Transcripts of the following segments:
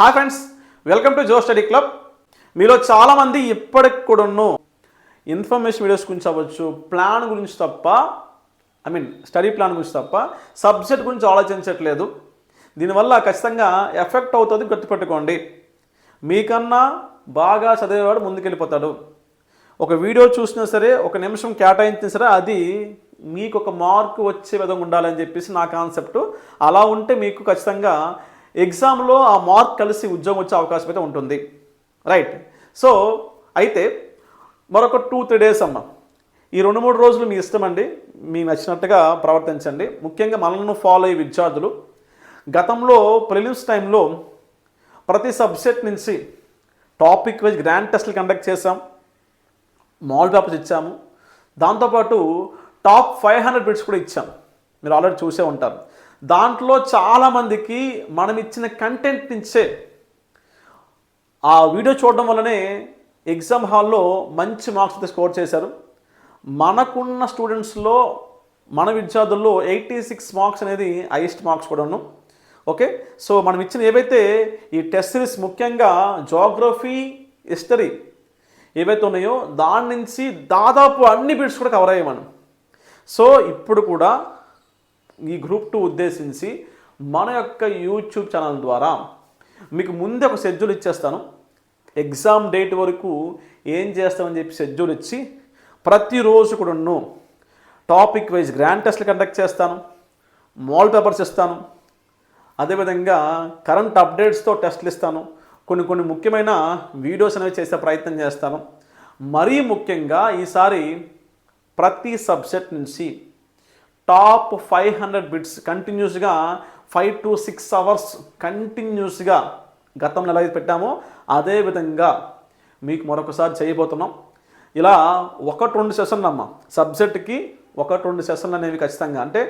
Hi friends welcome to Jo study club. మీలో చాలామంది ఇప్పటికి కూడాను ఇన్ఫర్మేషన్ వీడియోస్ గురించి అవ్వచ్చు ప్లాన్ గురించి తప్ప ఐ మీన్ స్టడీ ప్లాన్ గురించి తప్ప సబ్జెక్ట్ గురించి ఆలోచించట్లేదు. దీనివల్ల ఖచ్చితంగా ఎఫెక్ట్ అవుతుంది గుర్తుపెట్టుకోండి. మీకన్నా బాగా చదివేవాడు ముందుకెళ్ళిపోతాడు. ఒక వీడియో చూసినా సరే ఒక నిమిషం కేటాయించినా సరే అది మీకు ఒక మార్క్ వచ్చే విధంగా ఉండాలని చెప్పేసి నా కాన్సెప్ట్. అలా ఉంటే మీకు ఖచ్చితంగా ఎగ్జామ్లో ఆ మార్క్ కలిసి ఉద్యోగం వచ్చే అవకాశం అయితే ఉంటుంది. రైట్. సో అయితే మరొక టూ త్రీ డేస్ అమ్మ. ఈ రెండు మూడు రోజులు మీ ఇష్టం అండి. మీకు నచ్చినట్టుగా ప్రవర్తించండి. ముఖ్యంగా మనల్ని ఫాలో అయ్యే విద్యార్థులు. గతంలో ప్రిలిమ్స్ టైంలో ప్రతి సబ్జెక్ట్ నుంచి టాపిక్ వైజ్ గ్రాండ్ టెస్ట్లు కండక్ట్ చేసాం మాల్ పేపర్స్ ఇచ్చాము. దాంతోపాటు టాప్ ఫైవ్ హండ్రెడ్ బిట్స్ కూడా ఇచ్చాం. మీరు ఆల్రెడీ చూసే ఉంటారు. దాంట్లో చాలామందికి మనం ఇచ్చిన కంటెంట్ నుంచే ఆ వీడియో చూడడం వల్లనే ఎగ్జామ్ హాల్లో మంచి మార్క్స్ అయితే స్కోర్ చేశారు. మనకున్న స్టూడెంట్స్లో మన విద్యార్థుల్లో ఎయిటీ సిక్స్ మార్క్స్ అనేది హైయెస్ట్ మార్క్స్ కూడాను. ఓకే సో మనం ఇచ్చిన ఏవైతే ఈ టెస్ట్ సిరీస్ ముఖ్యంగా జోగ్రఫీ హిస్టరీ ఏవైతే ఉన్నాయో దాని నుంచి దాదాపు అన్ని బిట్స్ కూడా కవర్ అయ్యాయి మనం. సో ఇప్పుడు కూడా ఈ గ్రూప్ టూ ఉద్దేశించి మన యొక్క యూట్యూబ్ ఛానల్ ద్వారా మీకు ముందే ఒక షెడ్యూల్ ఇచ్చేస్తాను. ఎగ్జామ్ డేట్ వరకు ఏం చేస్తామని చెప్పి షెడ్యూల్ ఇచ్చి ప్రతిరోజు కూడాను టాపిక్ వైజ్ గ్రాండ్ టెస్ట్లు కండక్ట్ చేస్తాను. మాల్ పేపర్స్ ఇస్తాను. అదేవిధంగా కరెంట్ అప్డేట్స్తో టెస్ట్లు ఇస్తాను. కొన్ని కొన్ని ముఖ్యమైన వీడియోస్ అనేవి చేసే ప్రయత్నం చేస్తాను. మరీ ముఖ్యంగా ఈసారి ప్రతి సబ్జెక్ట్ నుంచి టాప్ ఫైవ్ హండ్రెడ్ బిట్స్ కంటిన్యూస్గా ఫైవ్ టు సిక్స్ అవర్స్ కంటిన్యూస్గా గతంలో ఎలా అయితే పెట్టామో అదే విధంగా మీకు మరొకసారి చేయబోతున్నాం. ఇలా ఒకటి రెండు సెషన్లు అమ్మ. సబ్జెక్ట్కి ఒకటి రెండు సెషన్లు అనేవి ఖచ్చితంగా. అంటే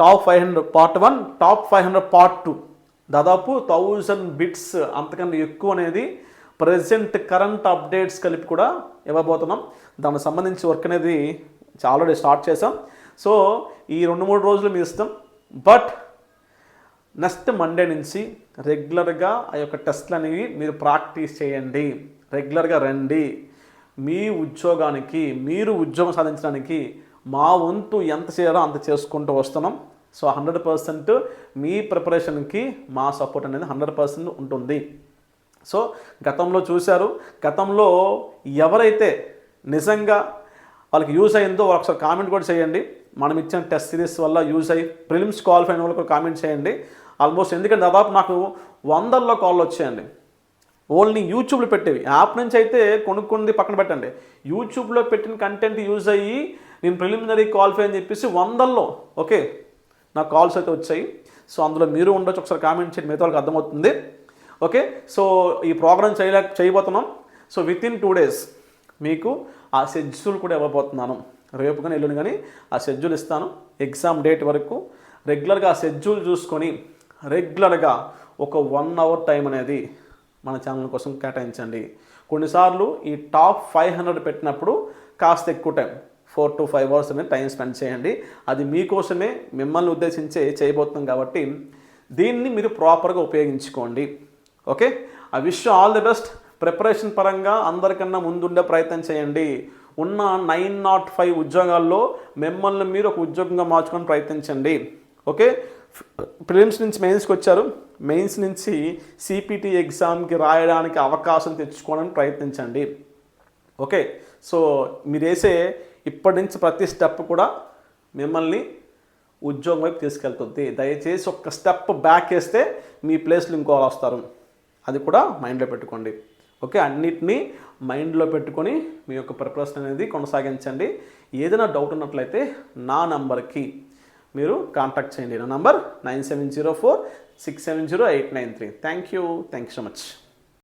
top five hundred part one top five hundred part two. దాదాపు థౌజండ్ బిట్స్ అంతకన్నా ఎక్కువ అనేది ప్రజెంట్ కరెంట్ అప్డేట్స్ కలిపి కూడా ఇవ్వబోతున్నాం. దానికి సంబంధించి వర్క్ అనేది ఆల్రెడీ స్టార్ట్ చేసాం సో ఈ రెండు మూడు రోజులు మీ ఇస్తాం బట్ నెక్స్ట్ మండే నుంచి రెగ్యులర్గా ఆ యొక్క టెస్ట్లు అనేవి మీరు ప్రాక్టీస్ చేయండి. రెగ్యులర్గా రండి. మీ ఉద్యోగానికి మీరు ఉద్యోగం సాధించడానికి మా వంతు ఎంత చేయాలో అంత చేసుకుంటూ వస్తున్నాం. సో హండ్రెడ్ పర్సెంట్ మీ ప్రిపరేషన్కి మా సపోర్ట్ అనేది హండ్రెడ్ పర్సెంట్ ఉంటుంది. సో గతంలో చూశారు. గతంలో ఎవరైతే నిజంగా వాళ్ళకి యూజ్ అయిందో ఒకసారి కామెంట్ కూడా చేయండి. మనం ఇచ్చిన టెస్ట్ సిరీస్ వల్ల యూజ్ అయ్యి ప్రిలిమ్స్ క్వాలిఫై అయిన వాళ్ళకి కామెంట్ చేయండి. ఆల్మోస్ట్ ఎందుకంటే దాదాపు నాకు వందల్లో కాల్ వచ్చాయండి. ఓన్లీ యూట్యూబ్లో పెట్టేవి. యాప్ నుంచి అయితే కొనుక్కుంది పక్కన పెట్టండి. యూట్యూబ్లో పెట్టిన కంటెంట్ యూజ్ అయ్యి నేను ప్రిలిమినరీ క్వాలిఫై అని చెప్పేసి వందల్లో ఓకే నాకు కాల్స్ అయితే వచ్చాయి. సో అందులో మీరు ఉండొచ్చు ఒకసారి కామెంట్ చేయండి. మిగతా వాళ్ళకి అర్థమవుతుంది. ఓకే సో ఈ ప్రోగ్రామ్ చేయలే చేయబోతున్నాం. So within two days మీకు ఆ షెడ్యూల్ కూడా ఇవ్వబోతున్నాను. రేపు కానీ ఎల్లుండి కానీ ఆ షెడ్యూల్ ఇస్తాను. ఎగ్జామ్ డేట్ వరకు రెగ్యులర్గా ఆ షెడ్యూల్ చూసుకొని రెగ్యులర్గా ఒక వన్ అవర్ టైం అనేది మన ఛానల్ కోసం కేటాయించండి. కొన్నిసార్లు ఈ టాప్ ఫైవ్ హండ్రెడ్ పెట్టినప్పుడు కాస్త ఎక్కువ time four to five hours అనేది టైం స్పెండ్ చేయండి. అది మీకోసమే మిమ్మల్ని ఉద్దేశించే చేయబోతున్నాం కాబట్టి దీన్ని మీరు ప్రాపర్గా ఉపయోగించుకోండి. Okay I wish all the best preparation పరంగా అందరికన్నా ముందుండే ప్రయత్నం చేయండి. ఉన్న నైన్ నాట్ ఫైవ్ ఉద్యోగాల్లో మిమ్మల్ని మీరు ఒక ఉద్యోగంగా మార్చుకొని ప్రయత్నించండి. ఓకే? ప్రిలిమ్స్ నుంచి మెయిన్స్కి వచ్చారు. మెయిన్స్ నుంచి సిపిటి ఎగ్జామ్కి రాయడానికి అవకాశం తెచ్చుకోవడానికి ప్రయత్నించండి. ఓకే? సో మీరు వేసే ఇప్పటి నుంచి ప్రతి స్టెప్ కూడా మిమ్మల్ని ఉద్యోగం వైపు తీసుకెళ్తుంది. దయచేసి ఒక్క స్టెప్ బ్యాక్ వేస్తే మీ ప్లేస్లో ఇంకో వస్తారు. అది కూడా మైండ్లో పెట్టుకోండి. ఓకే అన్నిటినీ మైండ్లో పెట్టుకొని మీ యొక్క ప్రిపరేషన్ అనేది కొనసాగించండి. ఏదైనా డౌట్ ఉన్నట్లయితే నా నంబర్కి మీరు కాంటాక్ట్ చేయండి. నా number nine seven zero four six seven zero eight nine three. Thank you thank you so much